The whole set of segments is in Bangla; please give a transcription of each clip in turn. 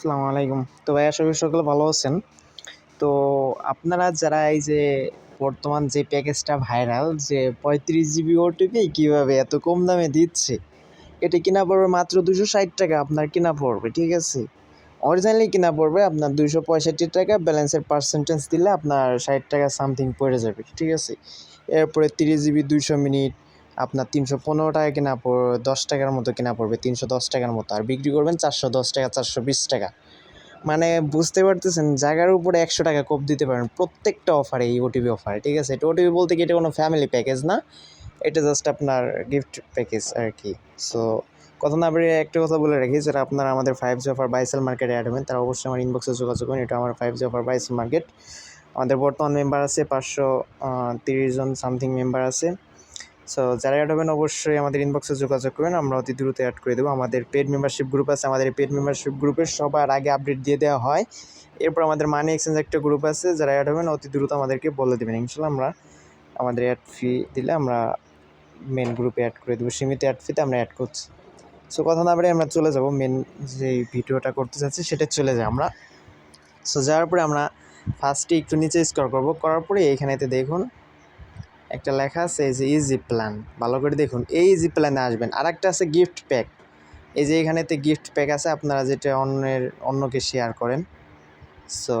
আসসালামু আলাইকুম। তো ভাই, আশা করি সকলে ভালো আছেন। তো আপনারা যারা এই যে বর্তমান যে প্যাকেজটা ভাইরাল, যে পঁয়ত্রিশ জিবি ওটিপি কীভাবে এত কম দামে দিচ্ছে, এটা কিনা পড়বে মাত্র দুশো ষাট টাকা, আপনার কিনা পড়বে, ঠিক আছে? অরিজিনালি কিনা পড়বে আপনার দুশো পঁয়ষট্টি টাকা ব্যালেন্সের পার্সেন্টেজ দিলে আপনার ষাট টাকা সামথিং পড়ে যাবে, ঠিক আছে? এরপরে তিরিশ জিবি দুশো মিনিট আপনার তিনশো পনেরো টাকা কিনা পড়বে দশ টাকার মতো কেনা পড়বে, তিনশো দশ টাকার মতো। আর বিক্রি করবেন চারশো দশ টাকা, চারশো বিশ টাকা। মানে বুঝতে পারতেছেন, জায়গার উপরে একশো টাকা কোপ দিতে পারেন, প্রত্যেকটা অফারে এই ওটিপি অফারে ঠিক আছে? এটা ওটিপি বলতে কি এটা কোনো ফ্যামিলি প্যাকেজ না? এটা জাস্ট আপনার গিফট প্যাকেজ আর কি সো কথা না বেরিয়ে একটা কথা বলে রাখি, যারা আপনারা আমাদের ফাইভ জি অফার বাইসেল মার্কেটে অ্যাড হবেন তারা অবশ্যই আমার ইনবক্সে যোগাযোগ করুন, এটা আমার five G offer buy sell market আমাদের বর্তমান মেম্বার আছে পাঁচশো তিরিশ জন সামথিং মেম্বার আছে। সো যারা অ্যাড হবেন, অবশ্যই আমাদের ইনবক্সে যোগাযোগ করবেন। আমরা অতি দ্রুত অ্যাড করে দেবো। আমাদের পেড মেম্বারশিপ গ্রুপ আছে। আমাদের পেড মেম্বারশিপ গ্রুপের সবার আগে আপডেট দিয়ে দেওয়া হয়। এরপর আমাদের মানি এক্সচেঞ্জ একটা গ্রুপ আছে। যারা অ্যাড হবেন, অতি দ্রুত আমাদেরকে বলে দেবেন। ইনশাল্লাহ আমরা আমাদের অ্যাড ফি দিলে আমরা মেন গ্রুপে অ্যাড করে দেবো। সীমিত অ্যাড ফিতে আমরা অ্যাড করছি। সো কথা না বলে আমরা চলে যাব। মেন যে ভিডিওটা করতে চাচ্ছি সেটা চলে যাই আমরা। সো যাওয়ার পরে আমরা ফার্স্টে একটু নিচে স্কোর করব। করার পরে এইখানেতে দেখুন একটা লেখা আছে যে ইজি প্ল্যান ভালো করে দেখুন, এই ইজি প্ল্যানে আসবেন। আর একটা আছে গিফট প্যাক এই যে এখানেতে গিফট প্যাক আছে, আপনারা যেটা অন্যের, অন্যকে শেয়ার করেন। সো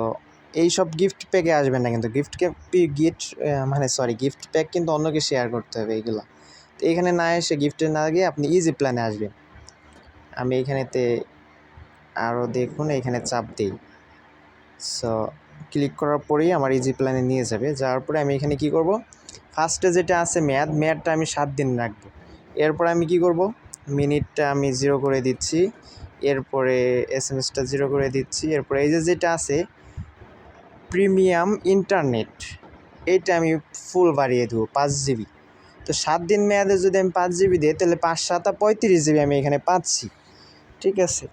এই সব গিফট প্যাকে আসবেন না কিন্তু গিফট গিফট মানে সরি গিফট প্যাক কিন্তু অন্যকে শেয়ার করতে হবে এইগুলো তো এখানে না এসে গিফটে না গিয়ে আপনি ইজি প্ল্যানে আসবেন। আমি এখানেতে আরও দেখুন, এখানে চাপ দিই। সো ক্লিক করার পরেই আমার ইজি প্ল্যানে নিয়ে যাবে। যাওয়ার পরে আমি এখানে কি করব? ফার্স্টে যেটা আছে মেয়াদ মেয়াদটা আমি সাত দিন রাখব। এরপর আমি কি করব? মিনিটটা আমি জিরো করে দিচ্ছি। এরপরে এস এম এসটা জিরো করে দিচ্ছি। এরপরে এই যে যেটা আছে প্রিমিয়াম ইন্টারনেট এইটা আমি ফুল বাড়িয়ে দেবো, পাঁচ জিবি তো সাত দিন মেয়াদে যদি আমি পাঁচ জিবি দিই, তাহলে পাঁচ, সাতা পঁয়ত্রিশ জিবি আমি এখানে পাচ্ছি। ঠিক আছে?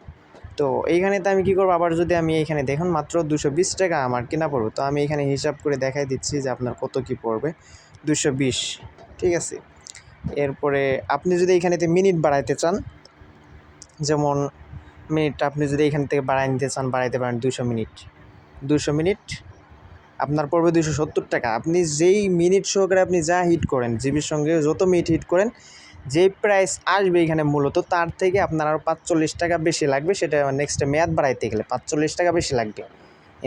তো এইখানে তো আমি কী করব? আবার যদি আমি এইখানে দেখুন মাত্র দুশো বিশ টাকা আমার কেনা পড়ব। তো আমি এখানে হিসাব করে দেখাই দিচ্ছি যে আপনার কত কী পড়বে। দুশো বিশ, ঠিক আছে? এরপরে আপনি যদি এইখানেতে মিনিট বাড়াইতে চান, যেমন মিনিটটা আপনি যদি এখান থেকে বাড়াই নিতে চান, বাড়াইতে পারেন দুশো মিনিট। দুশো মিনিট, আপনার পড়বে দুশো সত্তর টাকা। আপনি যেই মিনিট সহকারে আপনি যা হিট করেন, জিবির সঙ্গে যত মিনিট হিট করেন যেই প্রাইস আসবে এখানে মূলত, তার থেকে আপনার আরও পাঁচচল্লিশ টাকা বেশি লাগবে। সেটা নেক্সট মেয়াদ বাড়াইতে গেলে পাঁচচল্লিশ টাকা বেশি লাগবে।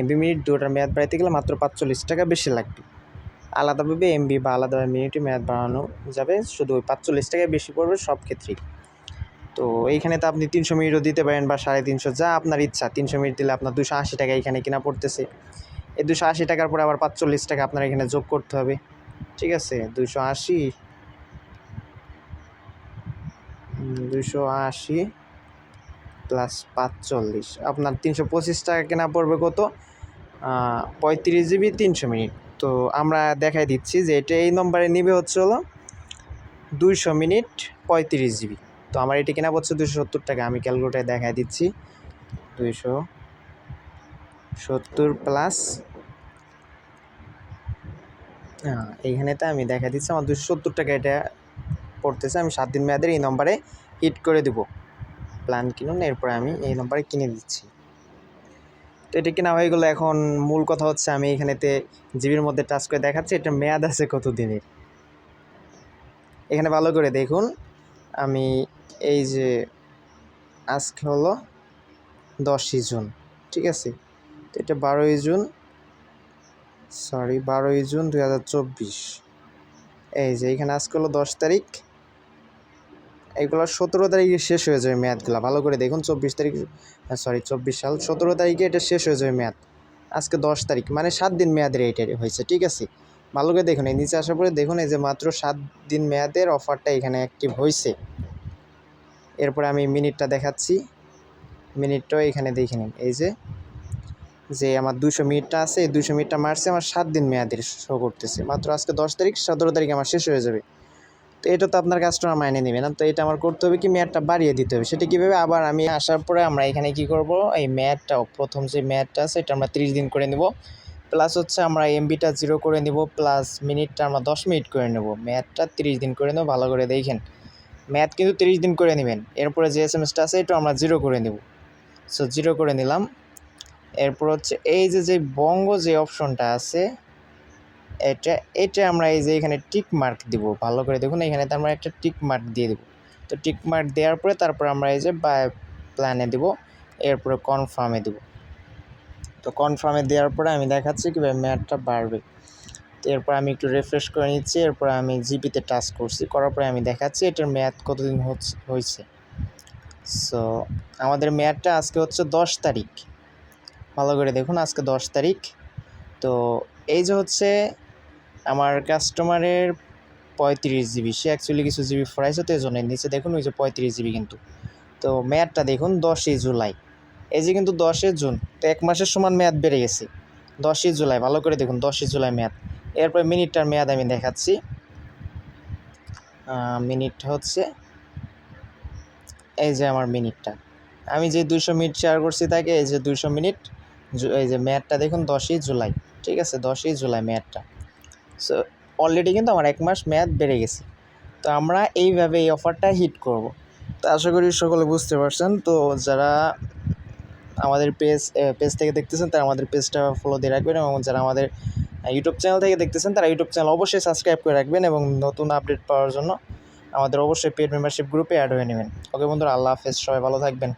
এমবি মিনিট দুটার মেয়াদ বাড়াইতে গেলে মাত্র পাঁচচল্লিশ টাকা বেশি লাগবে। আলাদাভাবে এমবি বা আলাদাভাবে মিনিটে মেয়াদ বাড়ানো যাবে। শুধু ওই পাঁচচল্লিশ টাকায় বেশি পড়বে সব ক্ষেত্রেই। তো এইখানে তো আপনি তিনশো মিনিটও দিতে পারেন বা সাড়ে তিনশো, যা আপনার ইচ্ছা। তিনশো মিনিট দিলে আপনার দুশো আশি টাকা এখানে কিনা পড়তেছে। এই দুশো আশি টাকার পরে আবার পাঁচচল্লিশ টাকা আপনার এখানে যোগ করতে হবে। ঠিক আছে? দুশো আশি দুশো আশি প্লাস পাঁচচল্লিশ। আপনার তিনশো পঁচিশ টাকা কেনা পড়বে কত? পঁয়ত্রিশ জিবি তিনশো মিনিট। তো আমরা দেখাই দিচ্ছি যে এটা এই নম্বরে নিবে হচ্ছে হলো দুইশো মিনিট পঁয়ত্রিশ জিবি। তো আমার এটি কেনা পড়ছে দুশো সত্তর টাকা। আমি ক্যালকুলেটারে দেখাই দিচ্ছি। দুইশো সত্তর প্লাস হ্যাঁ এইখানেতে আমি দেখা দিচ্ছি। আমার দুশো সত্তর টাকা এটা পড়তেছে, আমি সাত দিন মেয়াদের এই নম্বরে হিট করে দেবো। প্ল্যান কিনুন, এরপরে আমি এই নম্বরে কিনে দিচ্ছি। তো এটা কেনা হয়ে গেলো এখন, মূল কথা হচ্ছে আমি এখানেতে জিবির মধ্যে টাচ করে দেখাচ্ছি, এটা মেয়াদ আছে কত দিনের এখানে ভালো করে দেখুন, আমি এই যে আজকে হলো দশই জুন, ঠিক আছে? তো এটা বারোই জুন সরি বারোই জুন দুই হাজার চব্বিশ। এই যে এখানে আজকে হলো দশ তারিখ এগুলো সতেরো তারিখে শেষ হয়ে যাবে মেয়াদগুলো ভালো করে দেখুন, চব্বিশ তারিখ সরি চব্বিশ সাল, সতেরো তারিখে এটা শেষ হয়ে যাবে মেয়াদ। আজকে দশ তারিখ মানে সাত দিন মেয়াদের এইটা হয়েছে, ঠিক আছে? ভালো করে দেখুন, এই নিচে আসার পরে দেখুন, এই যে মাত্র সাত দিন মেয়াদের অফারটা এখানে অ্যাক্টিভ হয়েছে এরপরে আমি মিনিটটা দেখাচ্ছি। মিনিটটাও এখানে দেখে নিন, এই যে যে আমার দুশো মিনিটটা আছে, এই দুশো মিনিটটা মারছে, আমার সাত দিন মেয়াদের শো করতেছে। মাত্র আজকে দশ তারিখ, সতেরো তারিখ আমার শেষ হয়ে যাবে। তো এটা তো আপনার কাস্টমার মাইনে নেবে না। তো এটা আমার করতে হবে কি মেয়াদটা বাড়িয়ে দিতে হবে। সেটা কীভাবে? আবার আমি আসার পরে আমরা এখানে কি করব? এই মেয়াদটা, প্রথম যে মেয়াদটা আছে, এটা আমরা তিরিশ দিন করে নেব। প্লাস হচ্ছে আমরা এমবিটা জিরো করে নেব। প্লাস মিনিটটা আমরা দশ মিনিট করে নেব। মেয়াদটা তিরিশ দিন করে নেব। ভালো করে দেখেন। ম্যাথ কিন্তু তিরিশ দিন করে নেবেন। এরপরে যে এস এম এসটা আছে এটা আমরা জিরো করে নেব। সো জিরো করে নিলাম। এরপর হচ্ছে এই যে যে বঙ্গ যে অপশনটা আছে এটা এটা আমরা এই যে এখানে টিক মার্ক দিব, ভালো করে দেখুন, এখানে তো আমরা একটা টিক মার্ক দিয়ে দেবো। তো টিক মার্ক দেওয়ার পরে তারপর আমরা এই যে বাই প্ল্যানে দেবো, এরপরে কনফার্মে দেবো। তো কনফার্মে দেওয়ার পরে আমি দেখাচ্ছি কীভাবে ম্যাটটা বাড়বে। তো এরপর আমি একটু রিফ্রেশ করে নিচ্ছি, এরপর আমি জিপিতে টাচ করছি, করার পরে আমি দেখাচ্ছি এটার ম্যাথ কতদিন হয়েছে। সো আমাদের ম্যাথটা আজকে হচ্ছে দশ তারিখ। ভালো করে দেখুন, আজকে দশ তারিখ। তো এই যে হচ্ছে আমার কাস্টমারের পঁয়ত্রিশ জিবি সে অ্যাকচুয়ালি কিছু জিবি ফরাইছে তো এই নিচে দেখুন ওই যে পঁয়ত্রিশ জিবি কিন্তু। তো ম্যাথটা দেখুন দশই জুলাই। এই যে কিন্তু দশই জুন, তো এক মাসের সমান মেয়াদ বেড়ে গেছে। দশই জুলাই, ভালো করে দেখুন দশই জুলাই মেয়াদ। এরপর মিনিটটার মেয়াদ আমি দেখাচ্ছি। মিনিট হচ্ছে এই যে আমার মিনিটটা। আমি যে দুশো মিনিট শেয়ার করছি তাকে, এই যে দুশো মিনিট, এই যে মেয়াদটা দেখুন দশই জুলাই। ঠিক আছে, দশই জুলাই মেয়াদটা। সো অলরেডি কিন্তু আমার এক মাস মেয়াদ বেড়ে গেছে। তো আমরা এইভাবে এই অফারটা হিট করব। তো আশা করি সকলে বুঝতে পারছেন। তো যারা আমাদের পেজ পেজ থেকে দেখতেছেন, তারা আমাদের পেজটা ফলো দিয়ে রাখবেন এবং যারা আমাদের ইউটিউব চ্যানেল থেকে দেখতেছেন, তারা ইউটিউব চ্যানেল অবশ্যই সাবস্ক্রাইব করে রাখবেন এবং নতুন আপডেট পাওয়ার জন্য আমাদের অবশ্যই পেড মেম্বারশিপ গ্রুপে অ্যাড হয়ে নেবেন। ওকে বন্ধুরা, আল্লাহ হাফেজ, সবাই ভালো থাকবেন।